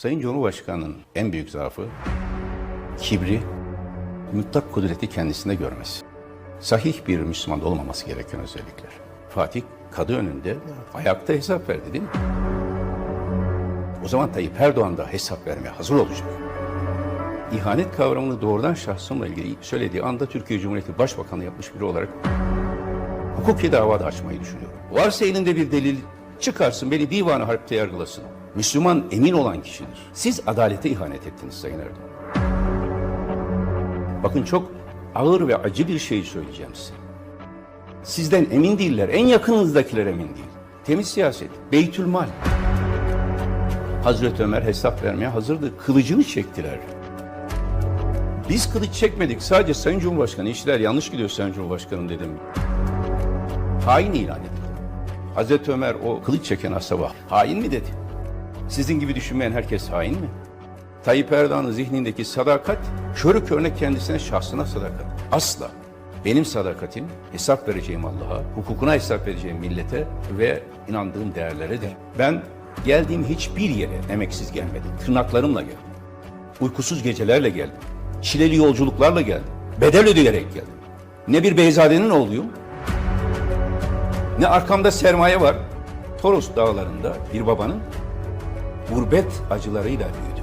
Sayın Cumhurbaşkanı'nın en büyük zaafı kibri, mutlak kudreti kendisinde görmesi. Sahih bir Müslüman olmaması gereken özellikler. Fatih kadı önünde ayakta hesap verdi değil mi? O zaman Tayyip Erdoğan da hesap vermeye hazır olacak. İhanet kavramını doğrudan şahsımla ilgili söylediği anda Türkiye Cumhuriyeti Başbakanı yapmış biri olarak hukuki davada açmayı düşünüyorum. Varsa elinde bir delil çıkarsın beni divanı harpte yargılasın. Müslüman emin olan kişidir. Siz adalete ihanet ettiniz Sayın Erdoğan. Bakın çok ağır ve acı bir şey söyleyeceğim size. Sizden emin değiller, en yakınınızdakiler emin değil. Temiz siyaset, beytülmal. Hazreti Ömer hesap vermeye hazırdı. Kılıcını çektiler. Biz kılıç çekmedik. Sadece Sayın Cumhurbaşkanı işler yanlış gidiyor Sayın Cumhurbaşkanım dedim. Hain ilan. Hazreti Ömer o kılıç çeken asaba hain mi dedi? Sizin gibi düşünmeyen herkes hain mi? Tayyip Erdoğan'ın zihnindeki sadakat, körük örnek kendisine, şahsına sadakat. Asla. Benim sadakatim hesap vereceğim Allah'a, hukukuna hesap vereceğim millete ve inandığım değerleredir. Ben geldiğim hiçbir yere emeksiz gelmedim. Tırnaklarımla geldim. Uykusuz gecelerle geldim. Çileli yolculuklarla geldim. Bedel ödeyerek geldim. Ne bir beyzadenin oğluyum, ne arkamda sermaye var. Toros dağlarında bir babanın gurbet acılarıyla büyüdüm.